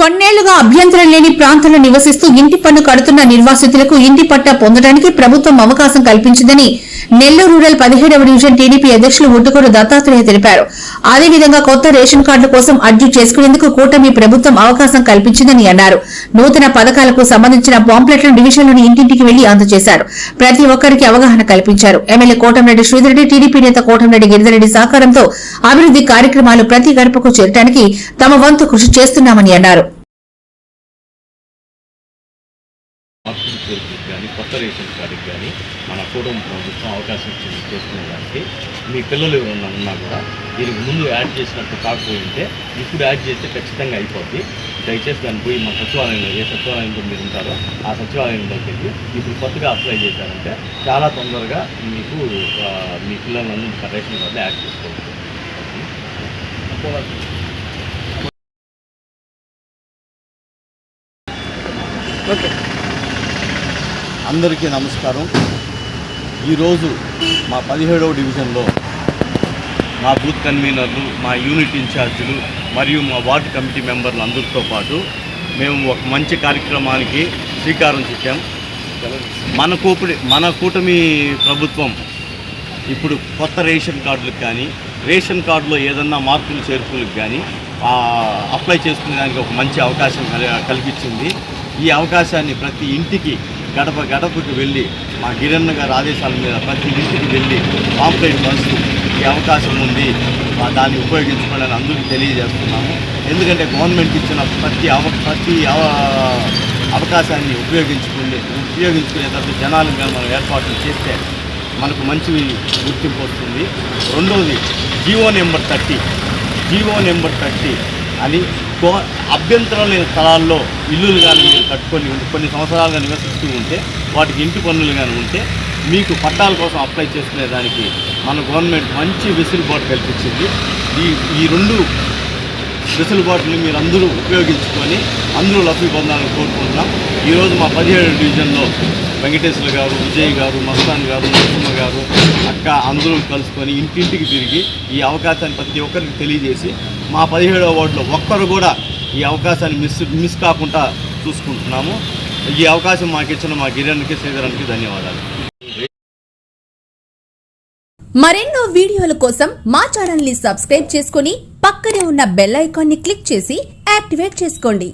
కొన్నేళ్ళుగా అభ్యంతరం లేని ప్రాంతంలో నివసిస్తూ ఇంటి పన్ను కడుతున్న నిర్వాసితులకు ఇంటి పట్టా పొందడానికి ప్రభుత్వం అవకాశం కల్పించిందని నెల్లూరు రూరల్ పదిహేడవ డివిజన్ టీడీపీ అధ్యక్షులు ఉట్టుకూరు దత్తాత్రేయ తెలిపారు. అదేవిధంగా కొత్త రేషన్ కార్డుల కోసం అర్జీ చేసుకునేందుకు కూటమి ప్రభుత్వం అవకాశం కల్పించిందని అన్నారు. నూతన పథకాలకు సంబంధించిన పాంప్లెట్లను డివిజన్లోని ఇంటింటికి వెళ్ళి అందజేశారు. ప్రతి ఒక్కరికి అవగాహన కల్పించారు. ఎమ్మెల్యే కోటంరెడ్డి శ్రీధర్రెడ్డి టీడీపీ నేత కోటంరెడ్డి గిరిధరెడ్డి సహకారంతో అభివృద్ది కార్యక్రమాలు ప్రతి గడపకు చేరడానికి తమ వంతు కృషి చేస్తున్నామని అన్నారు. మార్పులు కానీ కొత్త రేషన్ కార్డుకి కానీ మన కుటుంబ ప్రభుత్వం అవకాశం ఇచ్చింది చేసుకునేదానికి. మీ పిల్లలు ఎవరైనా ఉన్నా కూడా దీనికి ముందు యాడ్ చేసినట్టు కాకపోయింటే ఇప్పుడు యాడ్ చేస్తే ఖచ్చితంగా అయిపోద్ది. దయచేసి దాన్ని పోయి మా సచివాలయంలో ఏ సచివాలయంలో మీరు ఉంటారో ఆ సచివాలయంలోకి వెళ్ళి ఇప్పుడు కొత్తగా అప్లై చేశారంటే చాలా తొందరగా మీకు మీ పిల్లలను రేషన్ కార్డులో యాడ్ చేసుకోవచ్చు. ఓకే. అందరికీ నమస్కారం. ఈరోజు మా పదిహేడవ డివిజన్లో మా బూత్ కన్వీనర్లు మా యూనిట్ ఇన్ఛార్జీలు మరియు మా వార్డు కమిటీ మెంబర్లు అందరితో పాటు మేము ఒక మంచి కార్యక్రమానికి శ్రీకారం చుట్టాం. మన కూపడి మన కూటమి ప్రభుత్వం ఇప్పుడు కొత్త రేషన్ కార్డులకు కానీ రేషన్ కార్డులో ఏదన్నా మార్పులు చేర్పులకు కానీ అప్లై చేసుకునే దానికి ఒక మంచి అవకాశం కలి- కల్పించింది ఈ అవకాశాన్ని ప్రతి ఇంటికి గడప గడపకి వెళ్ళి మా గిరన్న గారి ఆదేశాల మీద ప్రతి ఇంటికి వెళ్ళి పాంప్లెట్ పంచు ఈ అవకాశం ఉంది. దాన్ని ఉపయోగించుకోవాలని అందరికీ తెలియజేస్తున్నాము. ఎందుకంటే గవర్నమెంట్ ఇచ్చిన ప్రతి అవ ప్రతి అవ- అవకాశాన్ని ఉపయోగించుకునే ఉపయోగించుకునేటట్టు జనాలుగా మనం ఏర్పాట్లు చేస్తే మనకు మంచి గుర్తింపు వస్తుంది. రెండవది GO number thirty. GO number thirty అని కో అభ్యంతరం లేని స్థలాల్లో ఇల్లులు కానీ మీరు కట్టుకొని ఉంటే కొన్ని సంవత్సరాలుగా నివసిస్తూ ఉంటే వాటికి ఇంటి పన్నులు కానీ ఉంటే మీకు పట్టాల కోసం అప్లై చేసుకునే దానికి మన గవర్నమెంట్ మంచి వెసులుబాటు కల్పించింది. ఈ ఈ రెండు వెసులుబాటుని మీరు అందరూ ఉపయోగించుకొని అందరూ లబ్ధి పొందాలని కోరుకుంటున్నాం ఈరోజు మా పదిహేడు డివిజన్లో వెంకటేశ్వర గారు విజయ్ గారు మస్తాన్ గారు నరసింహ గారు అక్క అందరూ కలుసుకొని ఇంటింటికి తిరిగి ఈ అవకాశాన్ని ప్రతి ఒక్కరికి తెలియజేసి మా పదిహేడవ వార్డులో ఒక్కరు కూడా ఈ అవకాశాన్ని మిస్ మిస్ కాకుండా చూసుకుంటున్నాము. ఈ అవకాశం మాకు ఇచ్చిన మా గిరణ్కి శ్రీధరానికి ధన్యవాదాలు. మరెన్నో వీడియోల కోసం మా ఛానల్ని సబ్స్క్రైబ్ చేసుకుని పక్కనే ఉన్న బెల్ ఐకాన్ని క్లిక్ చేసి యాక్టివేట్ చేసుకోండి.